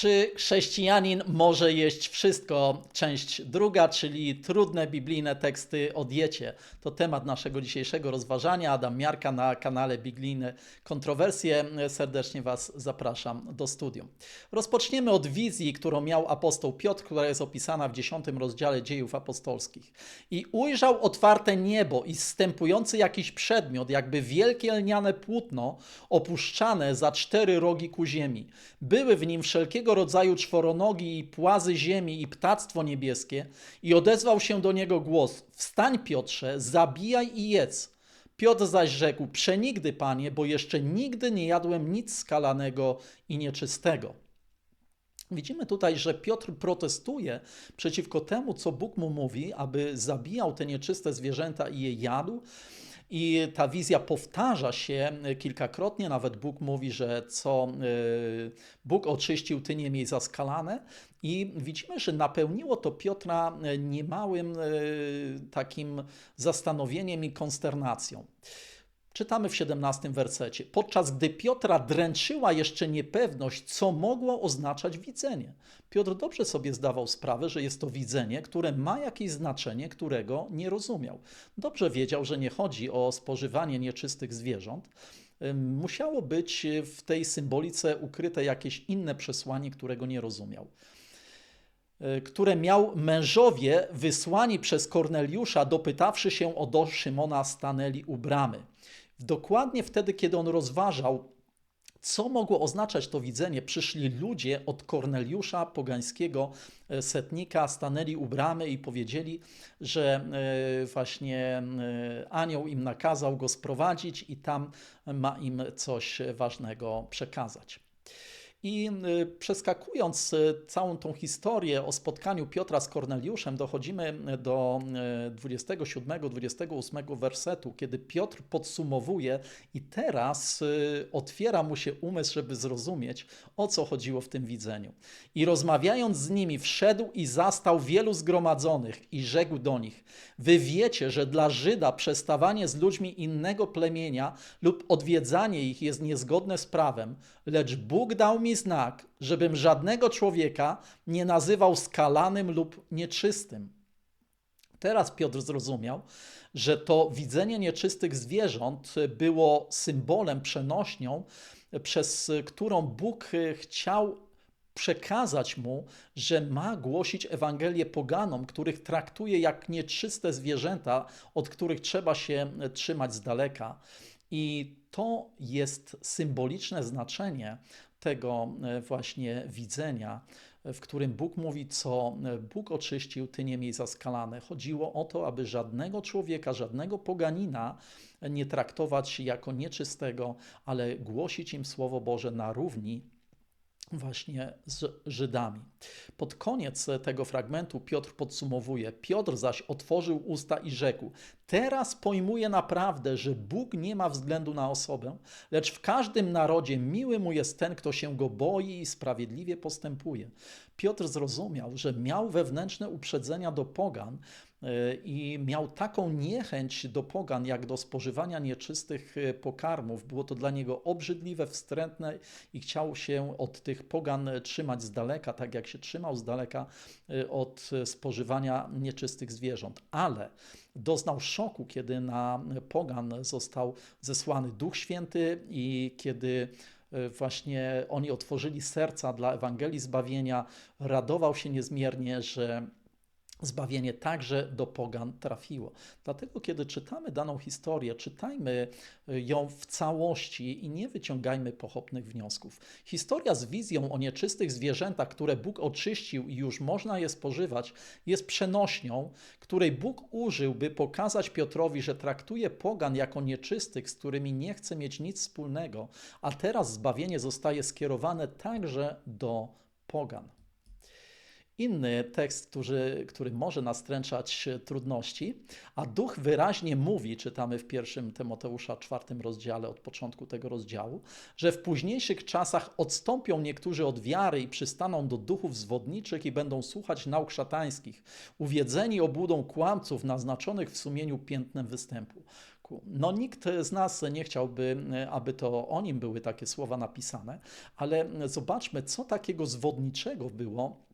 Czy chrześcijanin może jeść wszystko? Część druga, czyli trudne biblijne teksty o diecie. To temat naszego dzisiejszego rozważania. Adam Miarka na kanale Biblijne Kontrowersje. Serdecznie Was zapraszam do studium. Rozpoczniemy od wizji, którą miał apostoł Piotr, która jest opisana w dziesiątym rozdziale dziejów apostolskich. I ujrzał otwarte niebo i zstępujący jakiś przedmiot, jakby wielkie lniane płótno, opuszczane za cztery rogi ku ziemi. Były w nim wszelkie wszelkiego rodzaju czworonogi i płazy ziemi i ptactwo niebieskie i odezwał się do niego głos: Wstań, Piotrze, zabijaj i jedz. Piotr zaś rzekł: Przenigdy, panie, bo jeszcze nigdy nie jadłem nic skalanego i nieczystego. Widzimy tutaj, że Piotr protestuje przeciwko temu, co Bóg mu mówi, aby zabijał te nieczyste zwierzęta i je jadł. I ta wizja powtarza się kilkakrotnie, nawet Bóg mówi, że co y, Bóg oczyścił, ty nie miej zaskalane. I widzimy, że napełniło to Piotra niemałym y, takim zastanowieniem i konsternacją. Czytamy w 17 wersecie. Podczas gdy Piotra dręczyła jeszcze niepewność, co mogło oznaczać widzenie. Piotr dobrze sobie zdawał sprawę, że jest to widzenie, które ma jakieś znaczenie, którego nie rozumiał. Dobrze wiedział, że nie chodzi o spożywanie nieczystych zwierząt. Musiało być w tej symbolice ukryte jakieś inne przesłanie, którego nie rozumiał e, które miał mężowie wysłani przez Korneliusza, dopytawszy się o do Szymona stanęli u bramy. Dokładnie wtedy, kiedy on rozważał, co mogło oznaczać to widzenie, przyszli ludzie od Korneliusza, pogańskiego e, setnika, stanęli u bramy i powiedzieli, że e, właśnie e, anioł im nakazał go sprowadzić i tam ma im coś ważnego przekazać. I y, przeskakując y, całą tą historię o spotkaniu Piotra z Korneliuszem, dochodzimy y, do 27-28 wersetu, kiedy Piotr podsumowuje i teraz otwiera mu się umysł, żeby zrozumieć, o co chodziło w tym widzeniu. I rozmawiając z nimi, wszedł i zastał wielu zgromadzonych i rzekł do nich: Wy wiecie, że dla Żyda przestawanie z ludźmi innego plemienia lub odwiedzanie ich jest niezgodne z prawem, lecz Bóg dał mi mi znak, żebym żadnego człowieka nie nazywał skalanym lub nieczystym. Teraz Piotr zrozumiał, że to widzenie nieczystych zwierząt było symbolem, przenośnią, przez którą Bóg chciał przekazać mu, że ma głosić Ewangelię poganom, których traktuje jak nieczyste zwierzęta, od których trzeba się trzymać z daleka. I to jest symboliczne znaczenie tego e, właśnie widzenia, w którym Bóg mówi, co e, Bóg oczyścił, ty nie miej zaskalane. Chodziło o to, aby żadnego człowieka, żadnego poganina nie traktować jako nieczystego, ale głosić im Słowo Boże na równi właśnie z Żydami. Pod koniec tego fragmentu Piotr podsumowuje: Piotr zaś otworzył usta i rzekł: Teraz pojmuję naprawdę, że Bóg nie ma względu na osobę, lecz w każdym narodzie miły mu jest ten, kto się go boi i sprawiedliwie postępuje. Piotr zrozumiał, że miał wewnętrzne uprzedzenia do pogan, i miał taką niechęć do pogan, jak do spożywania nieczystych e, pokarmów. Było to dla niego obrzydliwe, wstrętne i chciał się od tych pogan trzymać z daleka, tak jak się trzymał z daleka e, od spożywania nieczystych zwierząt. Ale doznał szoku, kiedy na pogan został zesłany Duch Święty i kiedy właśnie oni otworzyli serca dla Ewangelii zbawienia, radował się niezmiernie, że zbawienie także do pogan trafiło. Dlatego, kiedy czytamy daną historię, czytajmy y, ją w całości i nie wyciągajmy pochopnych wniosków. Historia z wizją o nieczystych zwierzętach, które Bóg oczyścił i już można je spożywać, jest przenośnią, której Bóg użył, by pokazać Piotrowi, że traktuje pogan jako nieczystych, z którymi nie chce mieć nic wspólnego, a teraz zbawienie zostaje skierowane także do pogan. Inny tekst, który, który może nastręczać trudności, a duch wyraźnie mówi, czytamy w pierwszym Tymoteusza czwartym rozdziale od początku tego rozdziału, że w późniejszych czasach odstąpią niektórzy od wiary i przystaną do duchów zwodniczych i będą słuchać nauk szatańskich, uwiedzeni obłudą kłamców naznaczonych w sumieniu piętnem występu. No nikt z nas nie chciałby, aby to o nim były takie słowa napisane, ale zobaczmy, co takiego zwodniczego było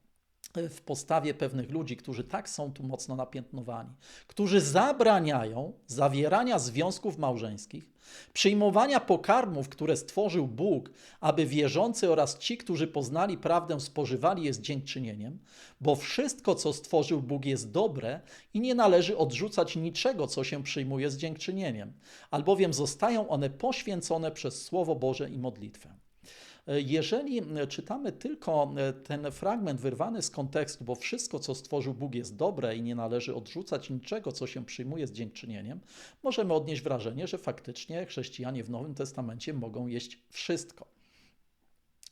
w postawie pewnych ludzi, którzy tak są tu mocno napiętnowani, którzy zabraniają zawierania związków małżeńskich, przyjmowania pokarmów, które stworzył Bóg, aby wierzący oraz ci, którzy poznali prawdę, spożywali je z dziękczynieniem, bo wszystko, co stworzył Bóg, jest dobre i nie należy odrzucać niczego, co się przyjmuje z dziękczynieniem, albowiem zostają one poświęcone przez Słowo Boże i modlitwę. Jeżeli czytamy tylko ten fragment wyrwany z kontekstu, bo wszystko, co stworzył Bóg, jest dobre i nie należy odrzucać niczego, co się przyjmuje z dziękczynieniem, możemy odnieść wrażenie, że faktycznie chrześcijanie w Nowym Testamencie mogą jeść wszystko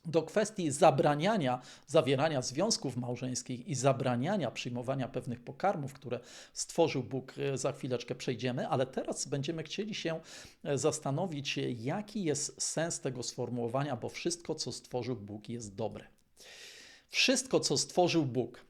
do kwestii zabraniania zawierania związków małżeńskich i zabraniania przyjmowania pewnych pokarmów, które stworzył Bóg, e, za chwileczkę przejdziemy, ale teraz będziemy chcieli się e, zastanowić, jaki jest sens tego sformułowania, bo wszystko, co stworzył Bóg, jest dobre. Wszystko, co stworzył Bóg,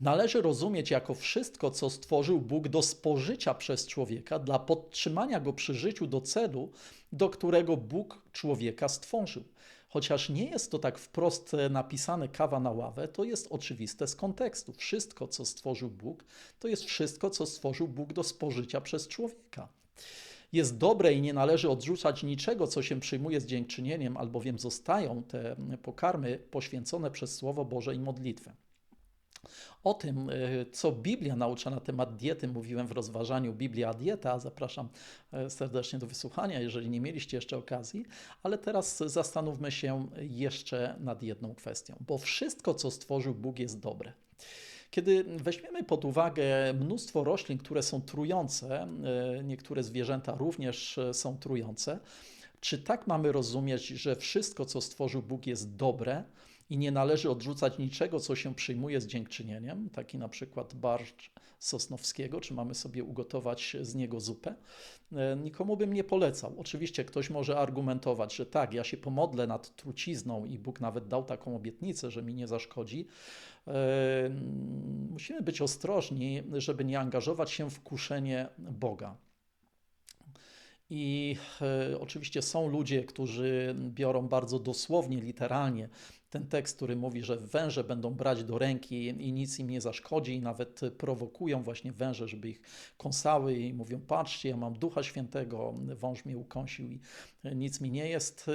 należy rozumieć jako wszystko, co stworzył Bóg do spożycia przez człowieka, dla podtrzymania go przy życiu do celu, do którego Bóg człowieka stworzył. Chociaż nie jest to tak wprost napisane kawa na ławę, to jest oczywiste z kontekstu. Wszystko, co stworzył Bóg, to jest wszystko, co stworzył Bóg do spożycia przez człowieka. Jest dobre i nie należy odrzucać niczego, co się przyjmuje z dziękczynieniem, albowiem zostają te pokarmy poświęcone przez Słowo Boże i modlitwę. O tym, e, co Biblia naucza na temat diety, mówiłem w rozważaniu Biblia Dieta. Zapraszam e, serdecznie do wysłuchania, jeżeli nie mieliście jeszcze okazji. Ale teraz zastanówmy się jeszcze nad jedną kwestią, bo wszystko, co stworzył Bóg, jest dobre. Kiedy weźmiemy pod uwagę mnóstwo roślin, które są trujące, e, niektóre zwierzęta również są trujące, czy tak mamy rozumieć, że wszystko, co stworzył Bóg, jest dobre? I nie należy odrzucać niczego, co się przyjmuje z dziękczynieniem, taki na przykład barszcz sosnowskiego, czy mamy sobie ugotować z niego zupę. E, nikomu bym nie polecał. Oczywiście ktoś może argumentować, że tak, ja się pomodlę nad trucizną i Bóg nawet dał taką obietnicę, że mi nie zaszkodzi. E, musimy być ostrożni, żeby nie angażować się w kuszenie Boga. I e, oczywiście są ludzie, którzy biorą bardzo dosłownie, literalnie ten tekst, który mówi, że węże będą brać do ręki i nic im nie zaszkodzi, i nawet prowokują właśnie węże, żeby ich kąsały i mówią: Patrzcie, ja mam ducha świętego, wąż mnie ukąsił i nic mi nie jest.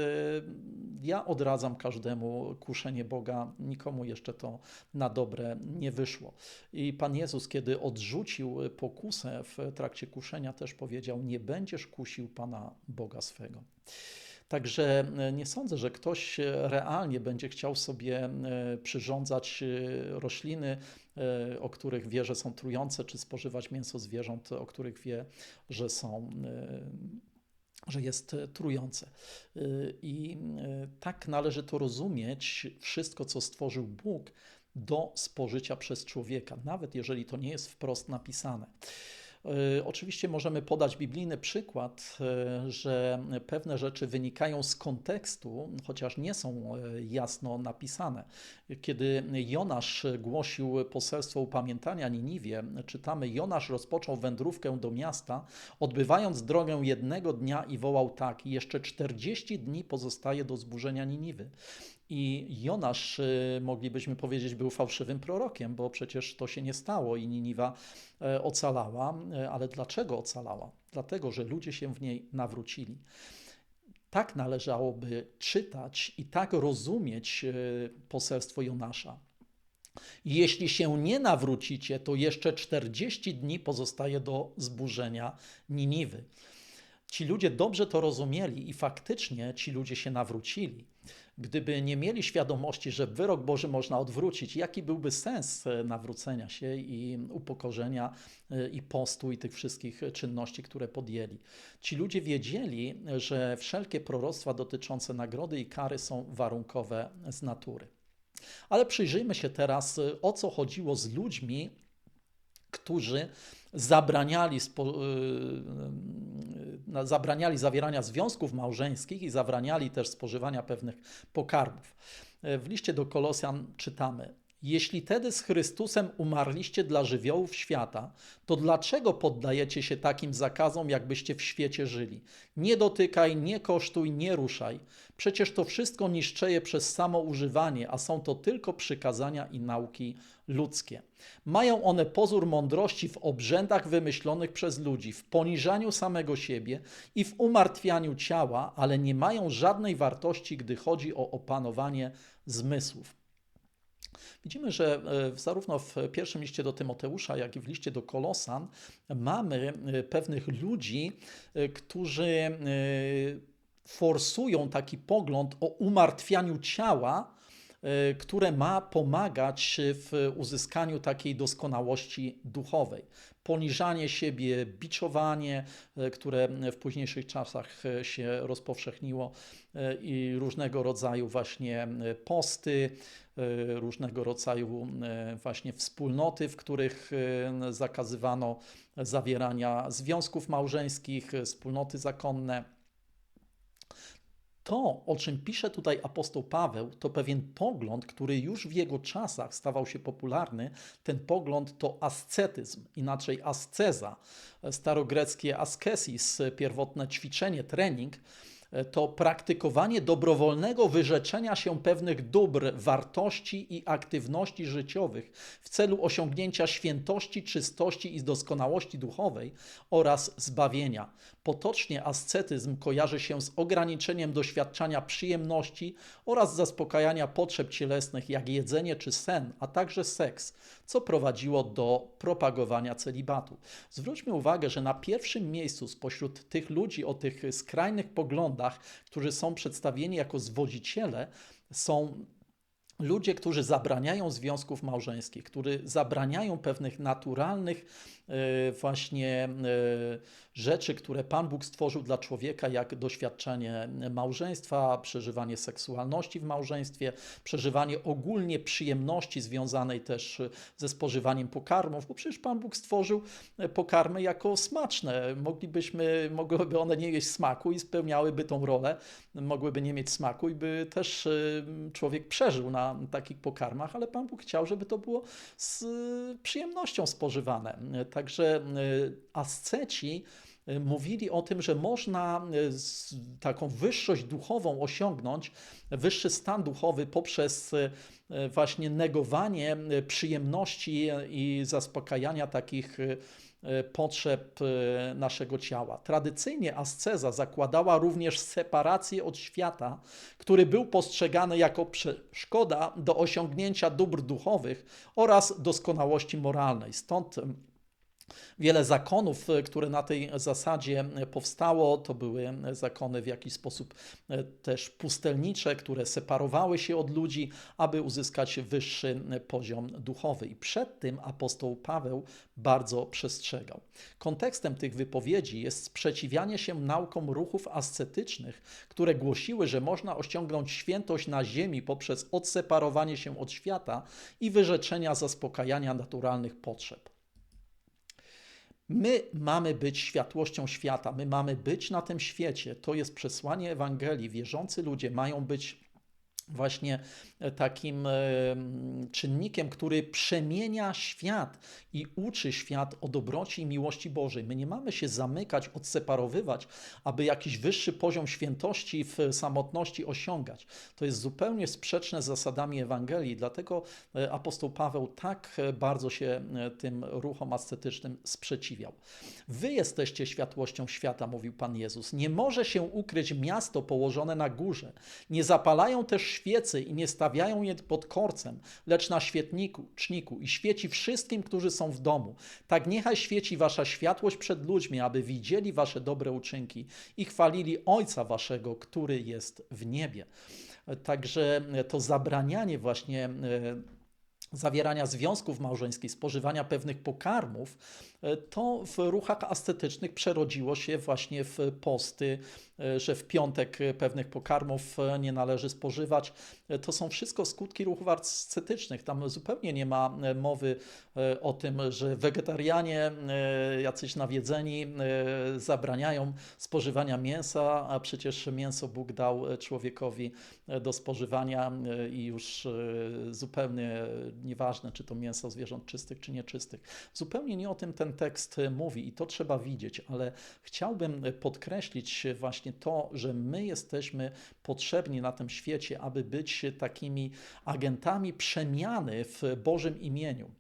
Ja odradzam każdemu kuszenie Boga, nikomu jeszcze to na dobre nie wyszło. I Pan Jezus, kiedy odrzucił pokusę w trakcie kuszenia, też powiedział: Nie będziesz kusił Pana Boga swego. Także e, nie sądzę, że ktoś realnie będzie chciał sobie e, przyrządzać e, rośliny, o których wie, że są trujące, czy spożywać mięso zwierząt, o których wie, że są że jest trujące. I tak należy to rozumieć, wszystko, co stworzył Bóg, do spożycia przez człowieka, nawet jeżeli to nie jest wprost napisane. E, oczywiście możemy podać biblijny przykład, e, że pewne rzeczy wynikają z kontekstu, chociaż nie są e, jasno napisane. Kiedy Jonasz głosił poselstwo upamiętania Niniwie, czytamy: Jonasz rozpoczął wędrówkę do miasta, odbywając drogę jednego dnia i wołał tak: Jeszcze 40 dni pozostaje do zburzenia Niniwy. I Jonasz, y, moglibyśmy powiedzieć, był fałszywym prorokiem, bo przecież to się nie stało i Niniwa e, ocalała. E, ale dlaczego ocalała? Dlatego, że ludzie się w niej nawrócili. Tak należałoby czytać i tak rozumieć e, poselstwo Jonasza. Jeśli się nie nawrócicie, to jeszcze 40 dni pozostaje do zburzenia Niniwy. Ci ludzie dobrze to rozumieli i faktycznie ci ludzie się nawrócili gdyby nie mieli świadomości, że wyrok Boży można odwrócić, jaki byłby sens e, nawrócenia się i upokorzenia e, i postu i tych wszystkich czynności, które podjęli. Ci ludzie wiedzieli, że wszelkie proroctwa dotyczące nagrody i kary są warunkowe z natury. Ale przyjrzyjmy się teraz, e, o co chodziło z ludźmi, którzy zabraniali, spo, zabraniali zawierania związków małżeńskich i zabraniali też spożywania pewnych pokarmów. W liście do Kolosjan czytamy: Jeśli tedy z Chrystusem umarliście dla żywiołów świata, to dlaczego poddajecie się takim zakazom, jakbyście w świecie żyli? Nie dotykaj, nie kosztuj, nie ruszaj. Przecież to wszystko niszczeje przez samo używanie, a są to tylko przykazania i nauki ludzkie. Mają one pozór mądrości w obrzędach wymyślonych przez ludzi, w poniżaniu samego siebie i w umartwianiu ciała, ale nie mają żadnej wartości, gdy chodzi o opanowanie zmysłów. Widzimy, że e, zarówno w pierwszym liście do Tymoteusza, jak i w liście do Kolosan mamy e, pewnych ludzi, e, którzy forsują taki pogląd o umartwianiu ciała, które ma pomagać w uzyskaniu takiej doskonałości duchowej. Poniżanie siebie, biczowanie, które w późniejszych czasach się rozpowszechniło, i różnego rodzaju właśnie posty, różnego rodzaju e, właśnie wspólnoty, w których e, zakazywano zawierania związków małżeńskich, wspólnoty zakonne. To, o czym pisze tutaj apostoł Paweł, to pewien pogląd, który już w jego czasach stawał się popularny. Ten pogląd to ascetyzm, inaczej asceza, starogreckie askesis, pierwotne ćwiczenie, trening E, to praktykowanie dobrowolnego wyrzeczenia się pewnych dóbr, wartości i aktywności życiowych w celu osiągnięcia świętości, czystości i doskonałości duchowej oraz zbawienia. Potocznie ascetyzm kojarzy się z ograniczeniem doświadczania przyjemności oraz zaspokajania potrzeb cielesnych, jak jedzenie czy sen, a także seks, co prowadziło do propagowania celibatu. Zwróćmy uwagę, że na pierwszym miejscu spośród tych ludzi o tych skrajnych poglądach, którzy są przedstawieni jako zwodziciele, są ludzie, którzy zabraniają związków małżeńskich, którzy zabraniają pewnych naturalnych właśnie e, rzeczy, które Pan Bóg stworzył dla człowieka, jak doświadczenie małżeństwa, przeżywanie seksualności w małżeństwie, przeżywanie ogólnie przyjemności związanej też ze spożywaniem pokarmów, bo przecież Pan Bóg stworzył pokarmy jako smaczne. Moglibyśmy, mogłyby one nie mieć smaku i spełniałyby tą rolę, mogłyby nie mieć smaku i by też y, człowiek przeżył na takich pokarmach, ale Pan Bóg chciał, żeby to było z przyjemnością spożywane. Także y, asceci Y, mówili o tym, że można y, taką wyższość duchową osiągnąć, wyższy stan duchowy poprzez właśnie negowanie przyjemności i zaspokajania takich potrzeb naszego ciała. Tradycyjnie asceza zakładała również separację od świata, który był postrzegany jako przeszkoda do osiągnięcia dóbr duchowych oraz doskonałości moralnej. Stąd Wiele zakonów, e, które na tej zasadzie e, powstało, to były zakony w jakiś sposób e, też pustelnicze, które separowały się od ludzi, aby uzyskać wyższy poziom duchowy. I przed tym apostoł Paweł bardzo przestrzegał. Kontekstem tych wypowiedzi jest sprzeciwianie się naukom ruchów ascetycznych, które głosiły, że można osiągnąć świętość na ziemi poprzez odseparowanie się od świata i wyrzeczenia zaspokajania naturalnych potrzeb. My mamy być światłością świata, my mamy być na tym świecie. To jest przesłanie Ewangelii. Wierzący ludzie mają być właśnie e, takim e, czynnikiem, który przemienia świat i uczy świat o dobroci i miłości Bożej. My nie mamy się zamykać, odseparowywać, aby jakiś wyższy poziom świętości w samotności osiągać. To jest zupełnie sprzeczne z zasadami Ewangelii, dlatego e, apostoł Paweł tak bardzo się tym ruchom ascetycznym sprzeciwiał. Wy jesteście światłością świata, mówił Pan Jezus. Nie może się ukryć miasto położone na górze. Nie zapalają też świecy i nie stawiają je pod korcem, lecz na świetniku, czniku i świeci wszystkim, którzy są w domu. Tak niechaj świeci wasza światłość przed ludźmi, aby widzieli wasze dobre uczynki i chwalili Ojca waszego, który jest w niebie. Także to zabranianie właśnie e, zawierania związków małżeńskich, spożywania pewnych pokarmów, to w ruchach ascetycznych przerodziło się właśnie w posty, e, że w piątek pewnych pokarmów e, nie należy spożywać. To są wszystko skutki ruchów ascetycznych. Tam zupełnie nie ma mowy o tym, że wegetarianie, jacyś nawiedzeni, zabraniają spożywania mięsa, a przecież mięso Bóg dał człowiekowi do spożywania i już zupełnie nieważne czy to mięso zwierząt czystych czy nieczystych. Zupełnie nie o tym ten tekst mówi i to trzeba widzieć, ale chciałbym podkreślić właśnie to, że my jesteśmy potrzebni na tym świecie, aby być takimi agentami przemiany w Bożym imieniu.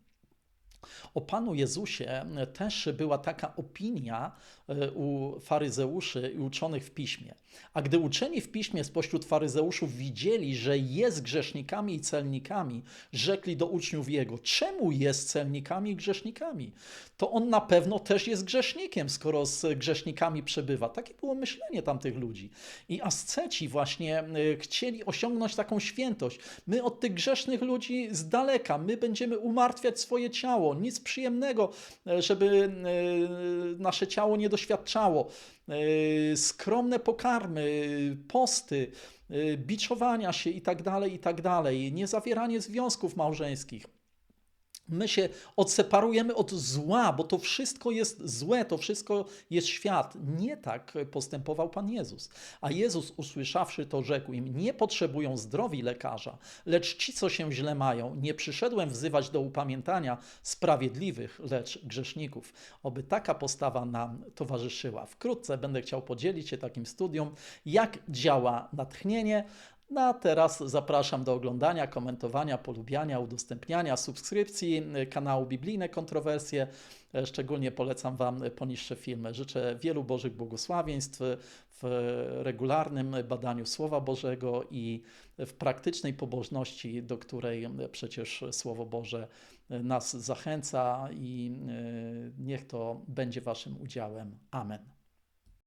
O Panu Jezusie też była taka opinia e, u faryzeuszy i uczonych w piśmie. A gdy uczeni w piśmie spośród faryzeuszów widzieli, że jest grzesznikami i celnikami, rzekli do uczniów jego: Czemu jest celnikami i grzesznikami? To on na pewno też jest grzesznikiem, skoro z grzesznikami przebywa. Takie było myślenie tamtych ludzi. I asceci właśnie e, chcieli osiągnąć taką świętość. My od tych grzesznych ludzi z daleka, my będziemy umartwiać swoje ciało nic przyjemnego, e, żeby e, nasze ciało nie doświadczało. E, skromne pokarmy, posty, biczowania się i tak dalej, i tak niezawieranie związków małżeńskich. My się odseparujemy od zła, bo to wszystko jest złe, to wszystko jest świat. Nie tak postępował Pan Jezus. A Jezus, usłyszawszy to, rzekł im: Nie potrzebują zdrowi lekarza, lecz ci, co się źle mają. Nie przyszedłem wzywać do upamiętania sprawiedliwych, lecz grzeszników. Oby taka postawa nam towarzyszyła. Wkrótce będę chciał podzielić się takim studium, jak działa natchnienie, no a teraz zapraszam do oglądania, komentowania, polubiania, udostępniania, subskrypcji kanału Biblijne Kontrowersje. E, szczególnie polecam Wam poniższe filmy. Życzę wielu Bożych błogosławieństw w regularnym badaniu Słowa Bożego i w praktycznej pobożności, do której przecież Słowo Boże nas zachęca i e, niech to będzie Waszym udziałem. Amen.